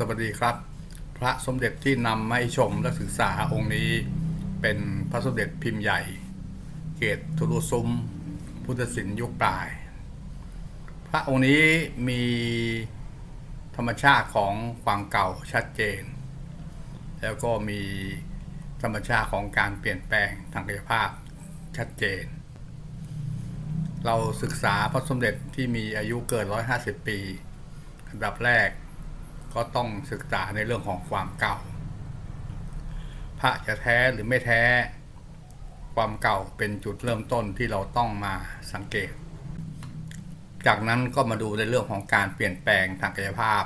สวัสดีครับ พระสมเด็จที่นำมาให้ชมและศึกษาองค์นี้เป็นพระสมเด็จพิมพ์ใหญ่ เกตทุรุซุมพุทธศิลป์ยุคปลาย พระองค์นี้มีธรรมชาติของความเก่าชัดเจน แล้วก็มีธรรมชาติของการเปลี่ยนแปลงทางกายภาพชัดเจน เราศึกษาพระสมเด็จที่มีอายุเกิน 150 ปีอันดับแรก ก็ต้องศึกษาในเรื่องของความเก่า พระจะแท้หรือไม่แท้ ความเก่าเป็นจุดเริ่มต้นที่เราต้องมาสังเกต จากนั้นก็มาดูในเรื่องของการเปลี่ยนแปลงทางกายภาพ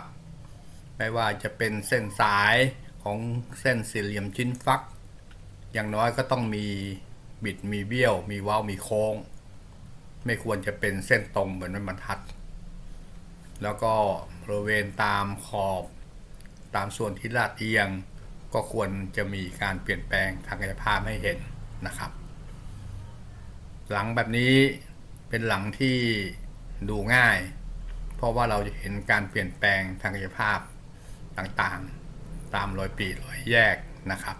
ไม่ว่าจะเป็นเส้นสายของเส้นสี่เหลี่ยมชิ้นฟัก อย่างน้อยก็ต้องมีบิดมีเบี้ยว มีเว้ามีโค้ง ไม่ควรจะเป็นเส้นตรงเหมือนมันบรรทัด แล้วก็บริเวณตามขอบตามส่วนที่ลาดเอียง ก็ควรจะมีการเปลี่ยนแปลงทางกายภาพให้เห็นนะครับ หลังแบบนี้เป็นหลังที่ดูง่าย เพราะว่าเราจะเห็นการเปลี่ยนแปลงทางกายภาพต่างๆ ตามรอยปีรอยแยกนะครับ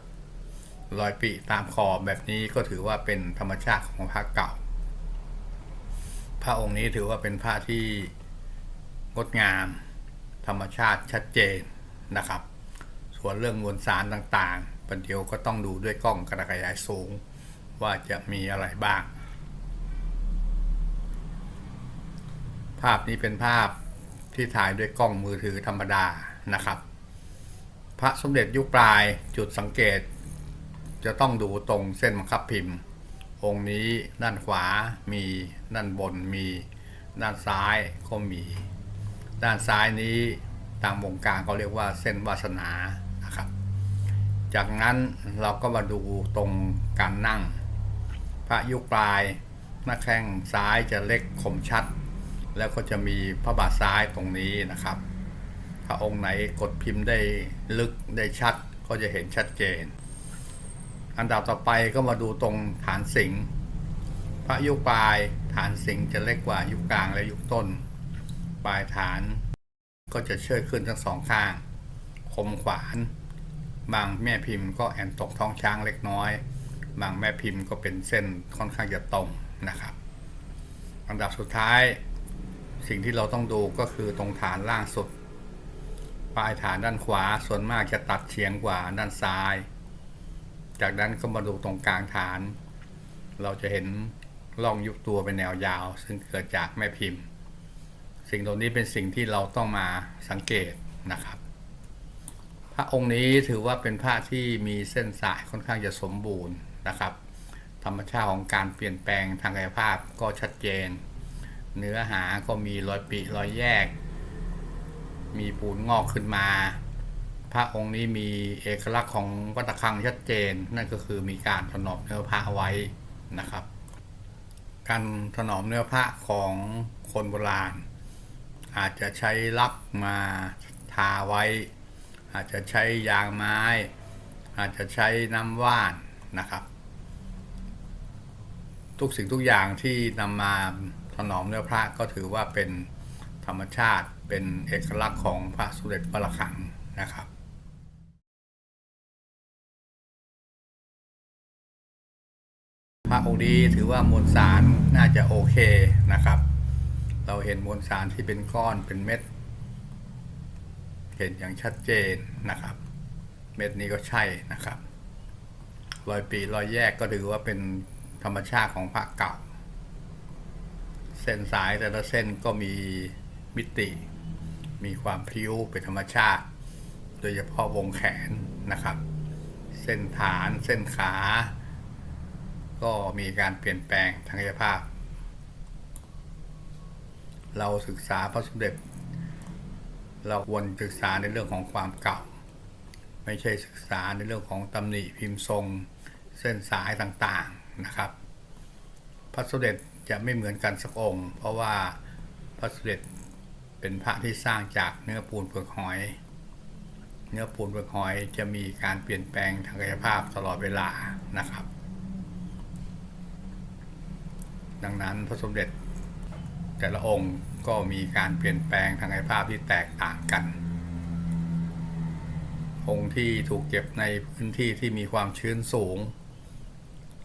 รอยปีตามขอบแบบนี้ก็ถือว่าเป็นธรรมชาติของพระเก่า พระองค์นี้ถือว่าเป็นพระที่ งดงาม ธรรมชาติชัดเจนนะครับ ส่วนเรื่องมวลสารต่างๆปันเดียวก็ต้องดูด้วยกล้องกระขยายสูง ว่าจะมีอะไรบ้าง ภาพนี้เป็นภาพที่ถ่ายด้วยกล้องมือถือธรรมดานะครับ พระสมเด็จยุคปลายจุดสังเกต จะต้องดูตรงเส้นบังคับพิมพ์ องค์นี้ด้านขวามีด้านบนมีด้านซ้ายก็มี ด้านซ้ายนี้ตามวงการเขาเรียกว่าเส้นวาสนานะครับ จากนั้นเราก็มาดูตรงการนั่ง พระยุคปลายหน้าแข้งซ้ายจะเล็กคมชัด แล้วก็จะมีพระบาทซ้ายตรงนี้นะครับ ถ้าองค์ไหนกดพิมพ์ได้ลึกได้ชัดก็จะเห็นชัดเจน อันดับต่อไปก็มาดูตรงฐานสิงพระยุคปลายฐานสิงจะเล็กกว่ายุคกลางและยุคต้น ปลายฐาน ก็จะเชิดขึ้นทั้งสองข้าง คมขวาน บางแม่พิมพ์ก็แอนตกท้องช้างเล็กน้อย บางแม่พิมพ์ก็เป็นเส้นค่อนข้างจะตรงนะครับอันดับสุดท้าย สิ่งที่เราต้องดูก็คือตรงฐานล่างสุด ปลายฐานด้านขวาส่วนมากจะตัดเฉียงกว่าด้านซ้าย จากนั้นก็มาดูตรงกลางฐาน เราจะเห็นร่องยุบตัวเป็นแนวยาว ซึ่งเกิดจากแม่พิมพ์ สิ่งเหล่านี้เป็นสิ่งที่เราต้องมาสังเกตนะครับ พระองค์นี้ถือว่าเป็นพระที่มีเส้นสายค่อนข้างจะสมบูรณ์นะครับ ธรรมชาติของการเปลี่ยนแปลงทางกายภาพก็ชัดเจน เนื้อหาก็มีรอยปีรอยแยก มีปูนงอกขึ้นมา พระองค์นี้มีเอกลักษณ์ของวัตคังชัดเจน นั่นก็คือมีการถนอมเนื้อผ้าไว้นะครับ การถนอมเนื้อผ้าของคนโบราณ อาจจะใช้ลักมาทาไว้ อาจจะใช้ยางไม้ อาจจะใช้น้ำว่านนะครับ ทุกสิ่งทุกอย่างที่นำมาถนอมเนื้อพระก็ถือว่าเป็นธรรมชาติเป็นเอกลักษณ์ของพระสุเด็จพระระฆังนะครับพระองค์นี้ถือว่ามวลสารน่าจะโอเคนะครับ เราเห็นมวลสารที่เป็นก้อนเป็นเม็ด เห็นอย่างชัดเจนนะครับ เม็ดนี้ก็ใช่นะครับรอยปีรอยแยกก็ถือว่าเป็นธรรมชาติของพระเก่า เส้นสายแต่ละเส้นก็มีมิติ มีความพริ้วเป็นธรรมชาติ โดยเฉพาะวงแขนนะครับ เส้นฐานเส้นขา ก็มีการเปลี่ยนแปลงทางกายภาพ เราศึกษาพระสมเด็จ เราควรศึกษาในเรื่องของความเก่า ไม่ใช่ศึกษาในเรื่องของตำหนิพิมพ์ทรง เส้นสายต่างๆนะครับ พระสมเด็จจะไม่เหมือนกันสักองค์ เพราะว่าพระสมเด็จเป็นพระที่สร้างจากเนื้อปูนเปลือกหอย เนื้อปูนเปลือกหอยจะมีการเปลี่ยนแปลงทางกายภาพตลอดเวลานะครับ ดังนั้นพระสมเด็จ แต่ละองค์ก็มีการเปลี่ยนแปลงทางกายภาพที่แตกต่างกัน องค์ที่ถูกเก็บในพื้นที่ที่มีความชื้นสูง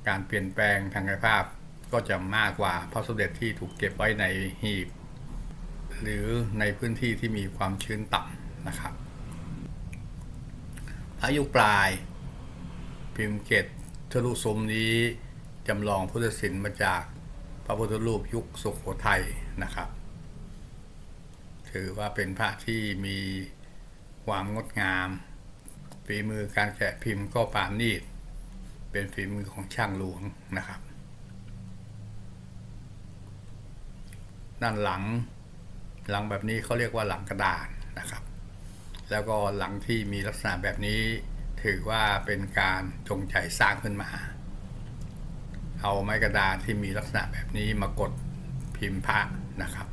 การเปลี่ยนแปลงทางกายภาพก็จะมากกว่าพระสมเด็จที่ถูกเก็บไว้ในหีบ หรือในพื้นที่ที่มีความชื้นต่ำนะครับพระยุปลาย พิมพ์เกตทะลุสมนี้จำลองพุทธศิลป์มาจากพระพุทธรูปยุคสุขโขทัย นะครับ ถือว่าเป็นพระที่มีความงดงามฝีมือการแกะพิมพ์ก็ปานนีดเป็นฝีมือของช่างหลวงนะครับ ด้านหลังหลังแบบนี้เขาเรียกว่าหลังกระดานนะครับ แล้วก็หลังที่มีลักษณะแบบนี้ถือว่าเป็นการจงใจสร้างขึ้นมา เอาไม้กระดานที่มีลักษณะแบบนี้มากดพิมพ์พระ นะครับ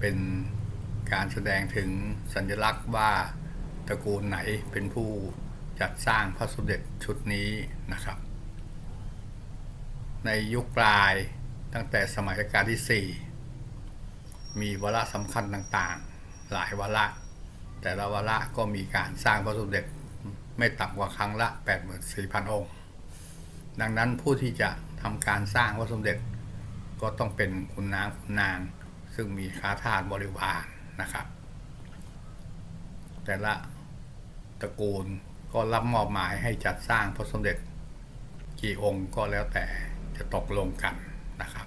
เป็นการแสดงถึงสัญลักษณ์ว่าตระกูลไหนเป็นผู้จัดสร้างพระสมเด็จชุดนี้นะครับ ในยุคปลายตั้งแต่สมัยรัชกาลที่ 4 มีวาระสำคัญต่างๆ หลายวาระ แต่ละวาระก็มีการสร้างพระสมเด็จไม่ต่ำกว่าครั้งละ 84,000 องค์ ดังนั้นผู้ที่จะทำการสร้างพระสมเด็จ ก็ต้องเป็นคุณนางคุณนาง ซึ่งมีค้าทาสบริวารนะครับ แต่ละตระกูลก็รับมอบหมายให้จัดสร้างพระสมเด็จกี่องค์ก็แล้วแต่จะตกลงกันนะครับ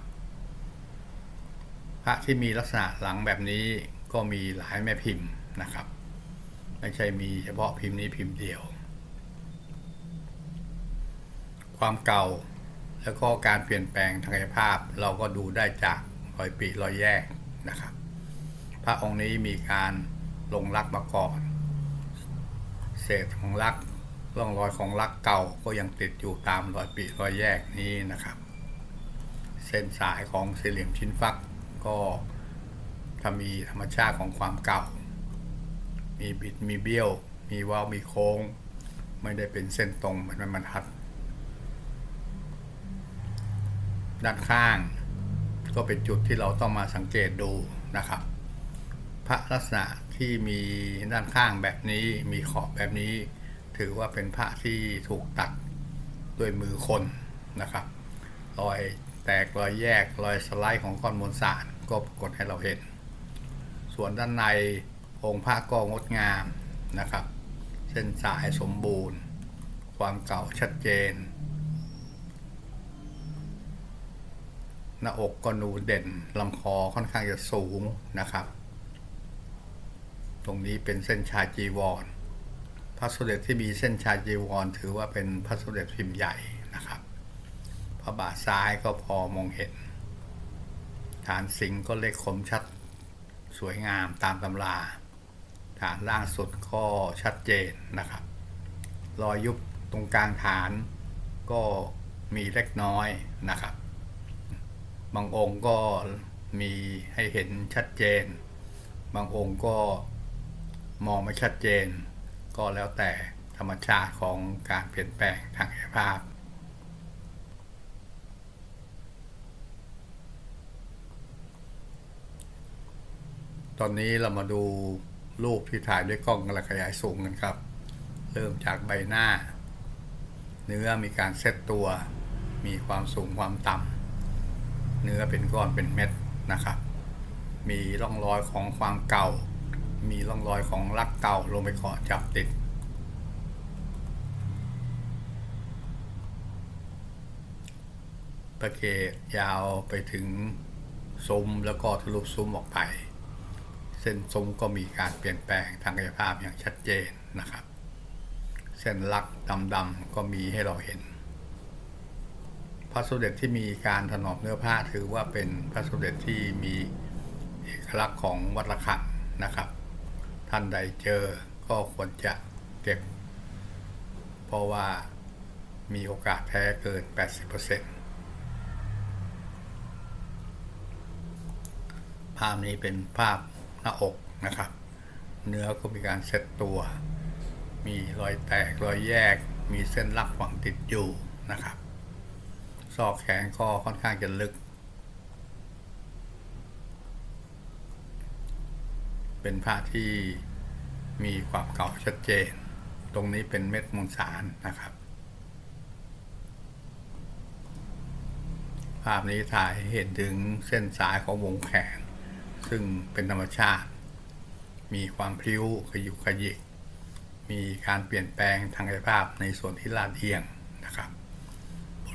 พระที่มีลักษณะหลังแบบนี้ก็มีหลายแม่พิมพ์นะครับ ไม่ใช่มีเฉพาะพิมพ์นี้พิมพ์เดียว ความเก่า แล้วก็การเปลี่ยนแปลงทางกายภาพเราก็ดูได้จากรอยปีรอยแยกนะครับ พระองค์นี้มีการลงรักมาก่อน เศษของรักร่องรอยของรักเก่าก็ยังติดอยู่ตามรอยปีรอยแยกนี้นะครับ เส้นสายของสี่เหลี่ยมชิ้นฟักก็ถ้ามีธรรมชาติของความเก่า มีบิดมีเบี้ยว มีว้าวมีโค้ง ไม่ได้เป็นเส้นตรงเหมือนม้บรรทัด ด้านข้าง ก็เป็นจุดที่เราต้องมาสังเกตดูนะครับ พระลักษณะที่มีด้านข้างแบบนี้มีขอบแบบนี้ ถือว่าเป็นพระที่ถูกตัดด้วยมือคนนะครับรอยแตกรอยแยกรอยสไลด์ของก้อนมวลสารก็ปรากฏให้เราเห็น ส่วนด้านในองค์พระก็งดงามนะครับ เส้นสายสมบูรณ์ ความเก่าชัดเจน หน้าอกก็นูเด่นลำคอค่อนข้างจะสูงนะครับ ตรงนี้เป็นเส้นชายจีวรพระสมเด็จที่มีเส้นชายจีวร ถือว่าเป็นพระสมเด็จพิมพ์ใหญ่นะครับพระบาทซ้ายก็พอมองเห็น ฐานสิงห์ก็เล็กคมชัดสวยงามตามตำราฐานล่างสุดก็ชัดเจนนะครับ รอยยุบตรงกลางฐานก็มีเล็กน้อยนะครับ บางองค์ก็มีให้เห็นชัดเจน บางองค์ก็มองไม่ชัดเจน ก็แล้วแต่ธรรมชาติของการเปลี่ยนแปลงทางกายภาพ ตอนนี้เรามาดูรูปที่ถ่ายด้วยกล้องกระขยายสูงกันครับ เริ่มจากใบหน้า เนื้อมีการเซตตัว มีความสูงความต่ำ เนื้อเป็นก้อนเป็นเม็ดนะครับ มีร่องรอยของความเก่า มีร่องรอยของรักเก่าลงไปเกาะจับติดประเกตยาวไปถึงซุ้มแล้วก็ทะลุซุ้มออกไป เส้นซุ้มก็มีการเปลี่ยนแปลงทางกายภาพอย่างชัดเจนนะครับ เส้นลักดำๆก็มีให้เราเห็น ระสมเด็จที่มีการถนอมเนื้อผ้าถือว่าเป็นพระสมเด็จที่มีเอกลักษณ์ของวัดระฆังนะครับ ท่านใดเจอก็ควรจะเก็บ เพราะว่ามีโอกาสแท้เกิน 80%ภาพนี้เป็นภาพหน้าอกนะครับ เนื้อก็มีการเซตตัว มีรอยแตกรอยแยก มีเส้นลักฝังติดอยู่นะครับ ซอกแขนก็ค่อนข้างจะลึก เป็นผ้าที่มีความเก่าชัดเจน ตรงนี้เป็นเม็ดมวลสารนะครับ ภาพนี้ถ่ายเห็นถึงเส้นสายของวงแขน ซึ่งเป็นธรรมชาติ มีความพลิ้วขยุกขยิก มีการเปลี่ยนแปลงทางกายภาพในส่วนที่ลาดเอียง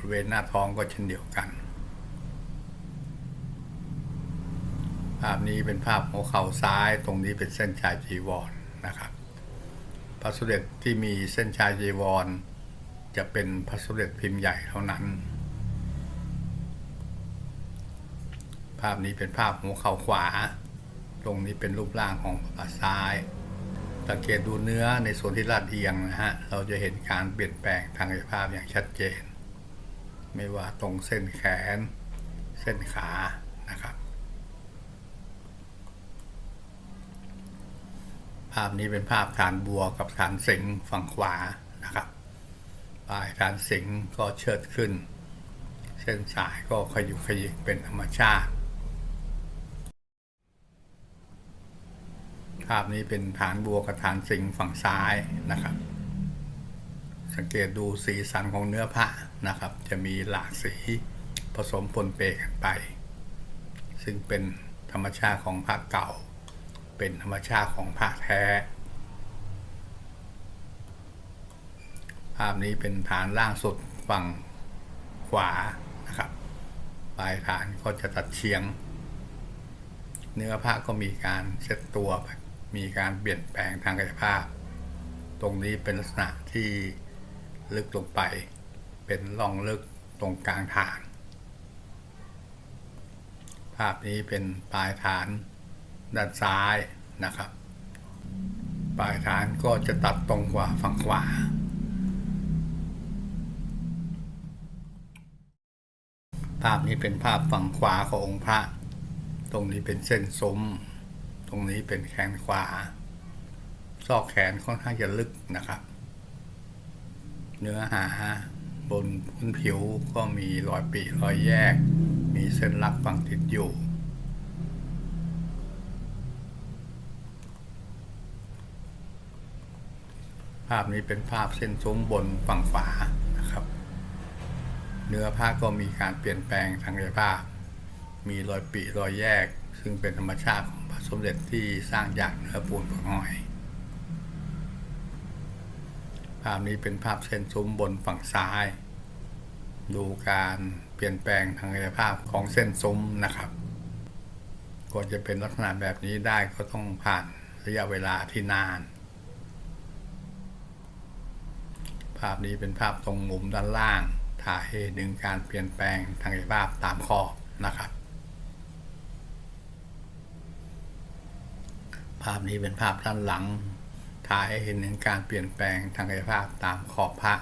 ริเวณหน้าท้องก็เช่นเดียวกัน ภาพนี้เป็นภาพหัวเข่าซ้ายตรงนี้เป็นเส้นชายจีวรนนะครับพระสมเด็จที่มีเส้นชายจีวร จะเป็นพระสมเด็จพิมพ์ใหญ่เท่านั้น ภาพนี้เป็นภาพหัวเข่าขวา ตรงนี้เป็นรูปร่างของฝ่าซ้ายสังเกตดูเนื้อในส่วนที่ลาดเอียงนะฮะ เราจะเห็นการเปลี่ยนแปลงทางกายภาพอย่างชัดเจน ไม่ว่าตรงเส้นแขน เส้นขานะครับ ภาพนี้เป็นภาพฐานบัวกับฐานสิงฝั่งขวานะครับปลายฐานสิงก็เชิดขึ้น เส้นสายก็ขยุกขยิกเป็นธรรมชาติ ภาพนี้เป็นฐานบัวกับฐานสิงฝั่งซ้ายนะครับ สังเกตดูสีสันของเนื้อผ้านะครับ จะมีหลากสีผสมปนเปกันไป ซึ่งเป็นธรรมชาติของผ้าเก่า เป็นธรรมชาติของผ้าแท้ ภาพนี้เป็นฐานล่างสุดฝั่งขวานะครับ ปลายฐานก็จะตัดเฉียง เนื้อผ้าก็มีการเซ็ตตัว มีการเปลี่ยนแปลงทางกายภาพ ตรงนี้เป็นลักษณะที่ ลึกลงไป เป็นร่องลึกตรงกลางฐาน ภาพนี้เป็นปลายฐานด้านซ้ายนะครับ ปลายฐานก็จะตัดตรงกว่าฝั่งขวา ภาพนี้เป็นภาพฝั่งขวาขององค์พระ ตรงนี้เป็นเส้นซุ้ม ตรงนี้เป็นแขนขวา ซอกแขนค่อนข้างจะลึกนะครับ เนื้อหาบนพื้นผิวก็มีรอยปีรอยแยก มีเส้นลักฝังติดอยู่ ภาพนี้เป็นภาพเส้นซุ้มบนฝั่งขวานะครับ เนื้อผ้าก็มีการเปลี่ยนแปลงทางกายภาพ มีรอยปีรอยแยก ซึ่งเป็นธรรมชาติของพระสมเด็จที่สร้างจากเนื้อปูนเปลือกหอย ภาพนี้เป็นภาพเส้นซุ้มบนฝั่งซ้าย ดูการเปลี่ยนแปลงทางกายภาพของเส้นซุ้มนะครับกว่าจะเป็นลักษณะแบบนี้ได้ก็ต้องผ่านระยะเวลาที่นาน ภาพนี้เป็นภาพตรงมุมด้านล่าง ถ่ายให้เห็นถึงการเปลี่ยนแปลงทางกายภาพตามขอบนะครับ ภาพนี้เป็นภาพด้านหลัง ถ่ายให้เห็นถึงการเปลี่ยนแปลงทางกายภาพตามขอบพระ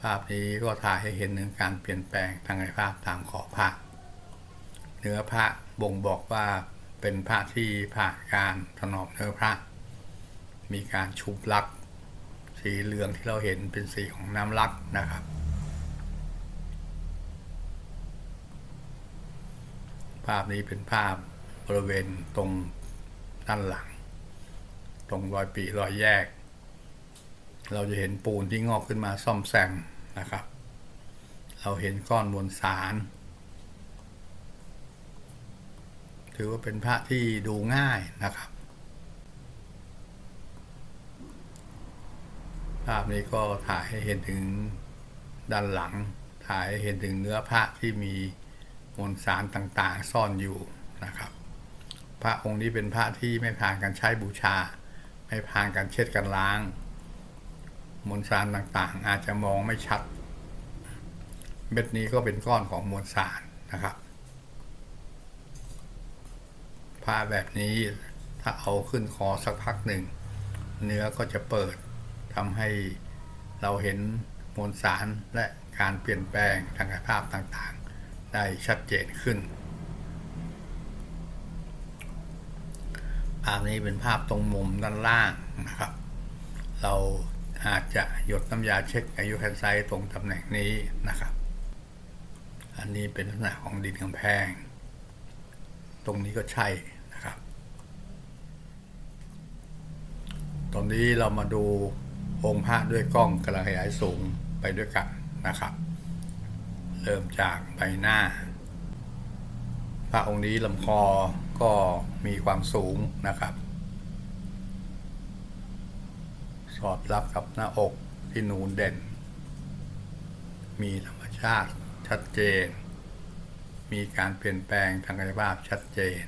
ภาพนี้ก็ถ่ายให้เห็นถึงการเปลี่ยนแปลงทางกายภาพตามขอบพระ เนื้อพระบ่งบอกว่าเป็นพระที่ผ่านการถนอมเนื้อพระ มีการชุบลัก สีเหลืองที่เราเห็นเป็นสีของน้ำลักนะครับภาพนี้เป็นภาพ บริเวณตรงด้านหลัง ตรงรอยปีรอยแยก เราจะเห็นปูนที่งอกขึ้นมาซ่อมแซมนะครับ เราเห็นก้อนมวลสาร ถือว่าเป็นพระที่ดูง่ายนะครับ ภาพนี้ก็ถ่ายให้เห็นถึงด้านหลัง ถ่ายให้เห็นถึงเนื้อพระที่มีมวลสารต่างๆ ซ่อนอยู่นะครับ พระองค์นี้เป็นพระที่ไม่ผ่านการใช้บูชา ไม่ผ่านการเช็ดกันล้าง มวลสารต่างๆ อาจจะมองไม่ชัด เม็ดนี้ก็เป็นก้อนของมวลสารนะครับผ้าแบบนี้ถ้าเอาขึ้นคอสักพักหนึ่ง เนื้อก็จะเปิดทำให้เราเห็นมวลสารและการเปลี่ยนแปลงทางกายภาพต่างๆ ได้ชัดเจนขึ้น ภาพนี้เป็นภาพตรงมุมด้านล่างนะครับ เราอาจจะหยดน้ำยาเช็คอายุแคนไซต์ตรงตำแหน่งนี้นะครับ อันนี้เป็นลักษณะของดินกำแพง ตรงนี้ก็ใช่นะครับ ตอนนี้เรามาดูองค์พระด้วยกล้องกำลังขยายสูงไปด้วยกันนะครับ เริ่มจากใบหน้า พระองค์นี้ลำคอ ก็มีความสูงนะครับ สอดรับกับหน้าอกที่นูนเด่น มีธรรมชาติชัดเจน มีการเปลี่ยนแปลงทางกายภาพชัดเจน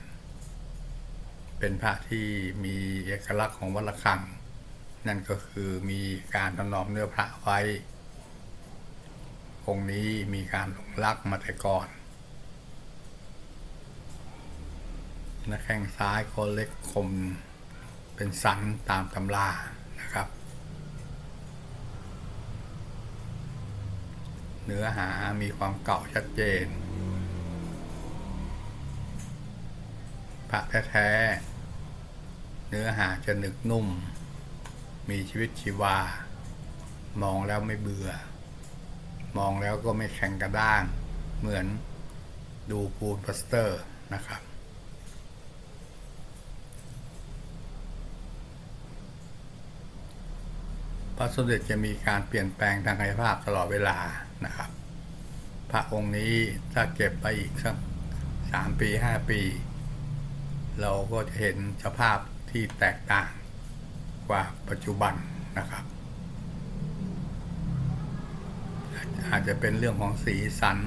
เป็นพระที่มีเอกลักษณ์ของวัดระฆัง นั่นก็คือมีการถนอมเนื้อพระไว้องค์นี้มีการหลงรักมาแต่ก่อนห น้าแข้งซ้ายก็เล็กคมเป็นสันตามตำรานะครับเนื้อหามีความเก่าชัดเจน พระแท้ๆ เนื้อหาจะหนึกนุ่ม มีชีวิตชีวา มองแล้วไม่เบื่อ มองแล้วก็ไม่แข็งกระด้าง เหมือนดูปูนพลาสเตอร์นะครับ พระสมเด็จจะมีการเปลี่ยนแปลงทางกายภาพตลอดเวลานะครับ พระองค์นี้ถ้าเก็บไปอีกสักสามปีห้าปี เราก็จะเห็นสภาพที่แตกต่างกว่าปัจจุบันนะครับ อาจจะเป็นเรื่องของสีสัน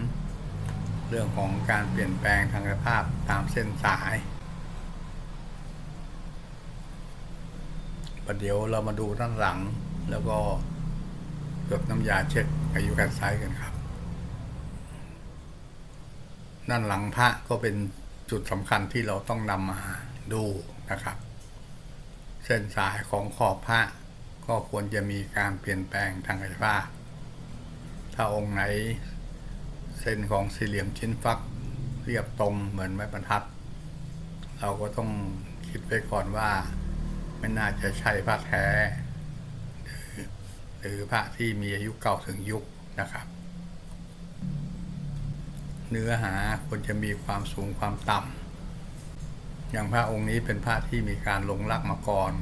เรื่องของการเปลี่ยนแปลงทางกายภาพตามเส้นสายประเดี๋ยวเรามาดูด้านหลัง แล้วก็หยดน้ำยาเช็ดอายุการใช้กันครับ ด้านหลังพระก็เป็นจุดสำคัญที่เราต้องนำมาดูนะครับ เส้นสายของขอบพระก็ควรจะมีการเปลี่ยนแปลงทางกายภาพ ถ้าองค์ไหน เส้นของสี่เหลี่ยมชิ้นฟัก เรียบตรงเหมือนไม้บรรทัด เราก็ต้องคิดไว้ก่อนว่า ไม่น่าจะใช่พระแท้ หรือพระที่มีอายุเก่าถึงยุคนะครับ เนื้อหาควรจะมีความสูงความต่ำอย่างพระองค์นี้เป็นพระที่มีการลงรักมาก่อน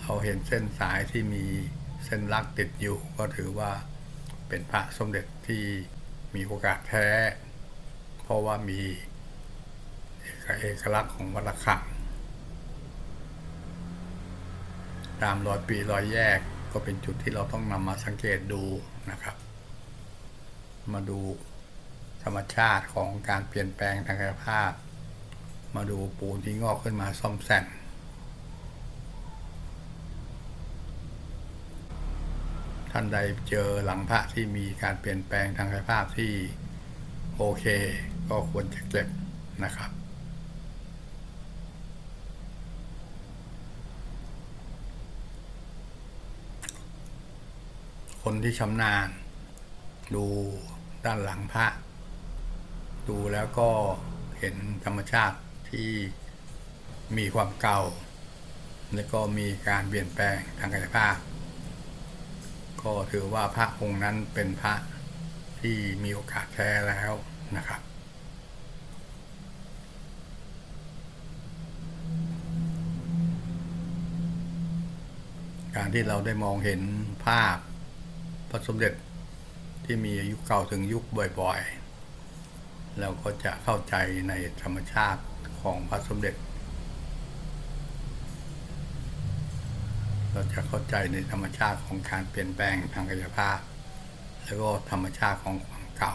เราเห็นเส้นสายที่มีเส้นรักติดอยู่ ก็ถือว่าเป็นพระสมเด็จที่มีโอกาสแท้ เพราะว่ามีเอกลักษณ์ของวัดระฆังตามรอยปีรอยแยก ก็เป็นจุดที่เราต้องนำมาสังเกตดูนะครับ มาดูธรรมชาติของการเปลี่ยนแปลงทางกายภาพ มาดูปูนที่งอกขึ้นมาซ่อมแซมท่านใดเจอหลังพระที่มีการเปลี่ยนแปลงทางกายภาพที่โอเค ก็ควรจะเก็บนะครับ คนที่ชำนาญ ดูด้านหลังพระ ดูแล้วก็เห็นธรรมชาติที่มีความเก่า และก็มีการเปลี่ยนแปลงทางกายภาพ ก็ถือว่าพระองค์นั้นเป็นพระที่มีโอกาสแท้แล้วนะครับการที่เราได้มองเห็นภาพ พระสมเด็จที่มีอายุเก่าถึงยุคบ่อยๆ เราก็จะเข้าใจในธรรมชาติของพระสมเด็จ เราจะเข้าใจในธรรมชาติของการเปลี่ยนแปลงทางกายภาพ แล้วก็ธรรมชาติของความเก่า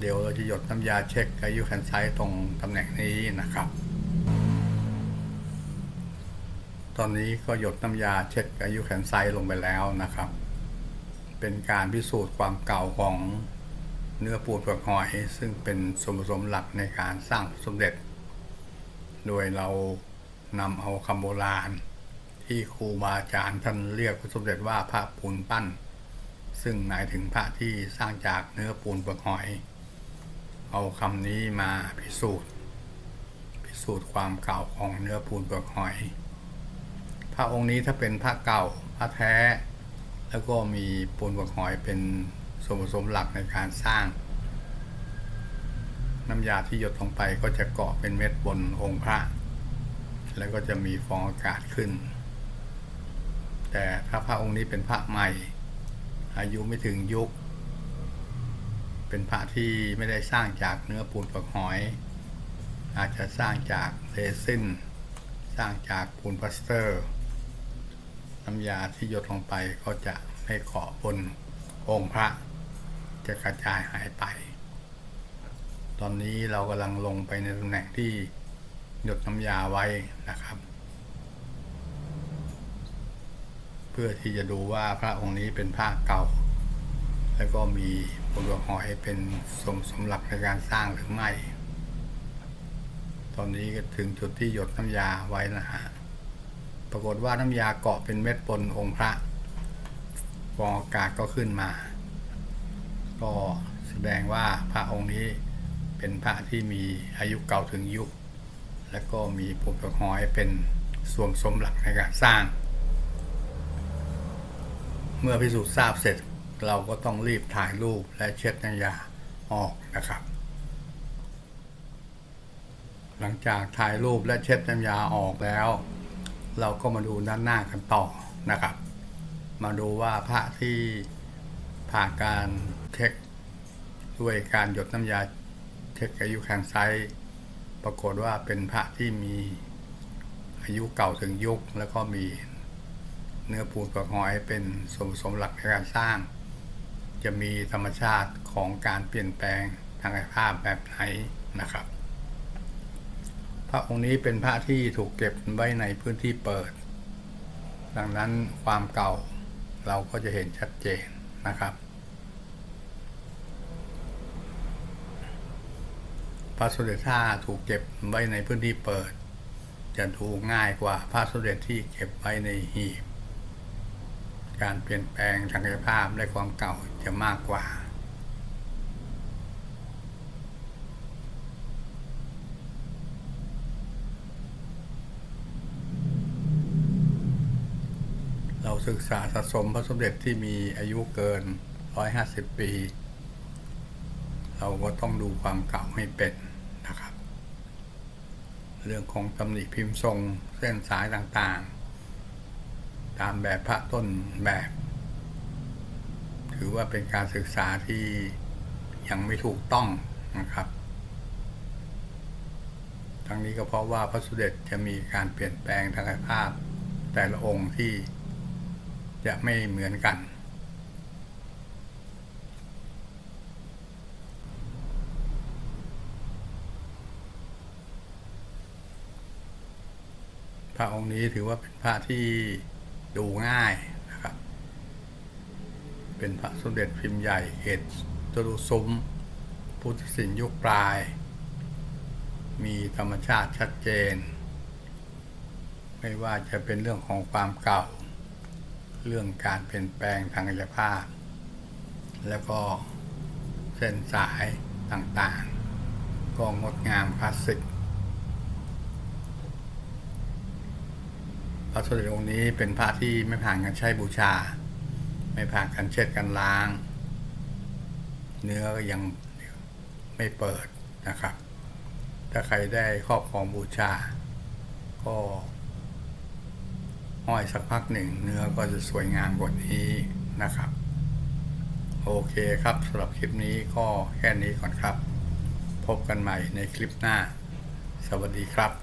เดี๋ยวเราจะหยดน้ำยาเช็คอายุคันไซต์ตรงตำแหน่งนี้นะครับ อนนี้ก็หยดน้ำยาเช็ดอายุแขนไซลงไปแล้วนะครับ เป็นการพิสูจน์ความเก่าของเนื้อปูนเปลือกหอย ซึ่งเป็นส่วนผสมหลักในการสร้างสมเด็จ โดยเรานำเอาคำโบราณ ที่ครูบาอาจารย์ท่านเรียกสมเด็จว่าพระปูนปั้น ซึ่งหมายถึงพระที่สร้างจากเนื้อปูนเปลือกหอย เอาคำนี้มาพิสูจน์ พิสูจน์ความเก่าของเนื้อปูนเปลือกหอย พระองค์นี้ถ้าเป็นพระเก่าพระแท้ แล้วก็มีปูนบวกหอยเป็นส่วนผสมหลักในการสร้าง น้ำยาที่หยดลงไปก็จะเกาะเป็นเม็ดบนองค์พระ แล้วก็จะมีฟองอากาศขึ้น แต่ถ้าพระองค์นี้เป็นพระใหม่ อายุไม่ถึงยุค เป็นพระที่ไม่ได้สร้างจากเนื้อปูนเปลือกหอย อาจจะสร้างจากเรซินสร้างจากปูนพลาสเตอร์ น้ำยาที่หยดลงไปก็จะไม่เกาะบนองค์พระ จะกระจายหายไป ตอนนี้เรากำลังลงไปในตำแหน่งที่หยดน้ำยาไว้นะครับ เพื่อที่จะดูว่าพระองค์นี้เป็นพระเก่า แล้วก็มีปูนเปลือกหอยเป็นสมสมหลักในการสร้างหรือไม่ ตอนนี้ก็ถึงจุดที่หยดน้ำยาไว้นะฮะ ปรากฏว่าน้ำยาเกาะเป็นเม็ดบนองค์พระฟองอากาศก็ขึ้นมา ก็แสดงว่าพระองค์นี้เป็นพระที่มีอายุเก่าถึงยุค และก็มีปูนเปลือกหอยเป็นส่วนสมหลักในการสร้าง เมื่อพิสูจน์ทราบเสร็จเราก็ต้องรีบถ่ายรูปและเช็ดน้ำยาออกนะครับ หลังจากถ่ายรูปและเช็ดน้ำยาออกแล้ว เราก็มาดูด้านหน้ากันต่อนะครับ มาดูว่าพระที่ผ่านการเช็คด้วยการหยดน้ำยาเช็คอายุแคนไซต์ปรากฏว่าเป็นพระที่มีอายุเก่าถึงยุค แล้วก็มีเนื้อปูนเปลือกหอยเป็นสมสมหลักในการสร้าง จะมีธรรมชาติของการเปลี่ยนแปลงทางกายภาพแบบไหนนะครับ ระองค์นี้เป็นพระที่ถูกเก็บไว้ในพื้นที่เปิด ดังนั้นความเก่าเราก็จะเห็นชัดเจนนะครับพระสมเด็จถ้าถูกเก็บไว้ในพื้นที่เปิด จะดูง่ายกว่าพระสมเด็จที่เก็บไว้ในหีบ การเปลี่ยนแปลงทางกายภาพและความเก่าจะมากกว่า เรา ศึกษาสะสมพระสมเด็จที่มีอายุเกิน 150 ปี เราก็ต้องดูความเก่าให้เป็นนะครับ เรื่องของตำหนิพิมพ์ทรงเส้นสายต่างๆ ตามแบบพระต้นแบบ ถือว่าเป็นการศึกษาที่ยังไม่ถูกต้องนะครับ ทั้งนี้ก็เพราะว่าพระสุเด็จจะมีการเปลี่ยนแปลงทางกายภาพแต่ละองค์ที่ จะไม่เหมือนกัน พระองค์นี้ถือว่าเป็นพระที่ดูง่ายนะครับ เป็นพระสมเด็จพิมพ์ใหญ่เกตตรุซุ้ม พุทธศิลป์ยุคปลาย มีธรรมชาติชัดเจน ไม่ว่าจะเป็นเรื่องของความเก่า เรื่องการเปลี่ยนแปลงทางกายภาพ แล้วก็เส้นสายต่างๆ ก็งดงามคลาสสิกพระสมเด็จองค์นี้เป็นพระที่ไม่ผ่านการใช้บูชา ไม่ผ่านการเช็ดกันล้าง เนื้อก็ยังไม่เปิดนะครับ ถ้าใครได้ครอบครองบูชา ก็ ห้อยสักพักหนึ่ง เนื้อก็จะสวยงามกว่านี้นะครับ โอเคครับสำหรับคลิปนี้ก็แค่นี้ก่อนครับ พบกันใหม่ในคลิปหน้า สวัสดีครับ